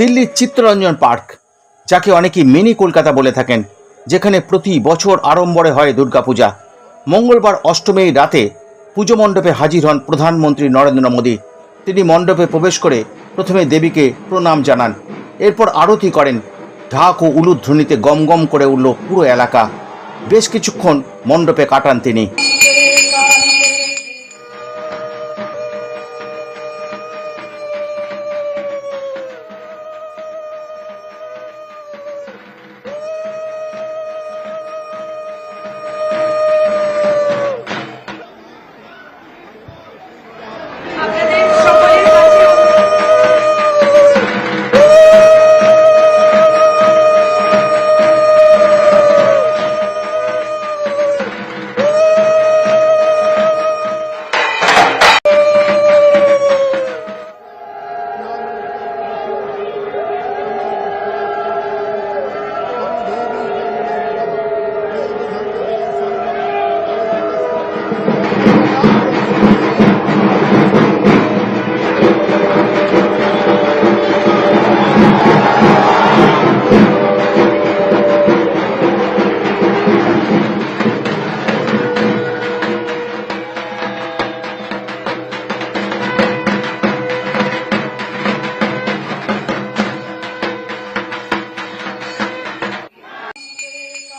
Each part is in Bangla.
দিল্লির চিত্তরঞ্জন পার্ক, যাকে অনেকেই মিনি কলকাতা বলে থাকেন, যেখানে প্রতি বছর আড়ম্বরে হয় দুর্গাপূজা। মঙ্গলবার অষ্টমীর রাতে পুজো মণ্ডপে হাজির হন প্রধানমন্ত্রী নরেন্দ্র মোদী। তিনি মণ্ডপে প্রবেশ করে প্রথমে দেবীকে প্রণাম জানান। এরপর আরতি করেন। ঢাক ও উলুধ্বনিতে গম করে উঠল পুরো এলাকা। বেশ কিছুক্ষণ মণ্ডপে কাটান তিনি।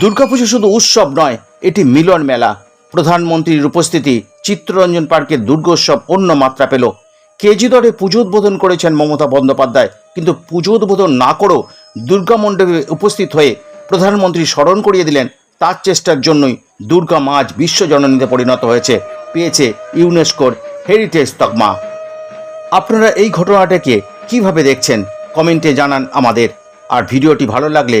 দুর্গাপুজো শুধু উৎসব নয়, এটি মিলন মেলা। প্রধানমন্ত্রীর উপস্থিতি চিত্তরঞ্জন পার্কের দুর্গোৎসব অন্য মাত্রা পেল। কেজি দরে পুজো উদ্বোধন করেছেন মমতা বন্দ্যোপাধ্যায়, কিন্তু পুজো উদ্বোধন না করেও দুর্গা মণ্ডপে উপস্থিত হয়ে প্রধানমন্ত্রী স্মরণ করিয়ে দিলেন, তার চেষ্টার জন্যই দুর্গা আজ বিশ্বজননীতে পরিণত হয়েছে, পেয়েছে ইউনেস্কোর হেরিটেজ তকমা। আপনারা এই ঘটনাটাকে কীভাবে দেখছেন, কমেন্টে জানান আমাদের। আর ভিডিওটি ভালো লাগলে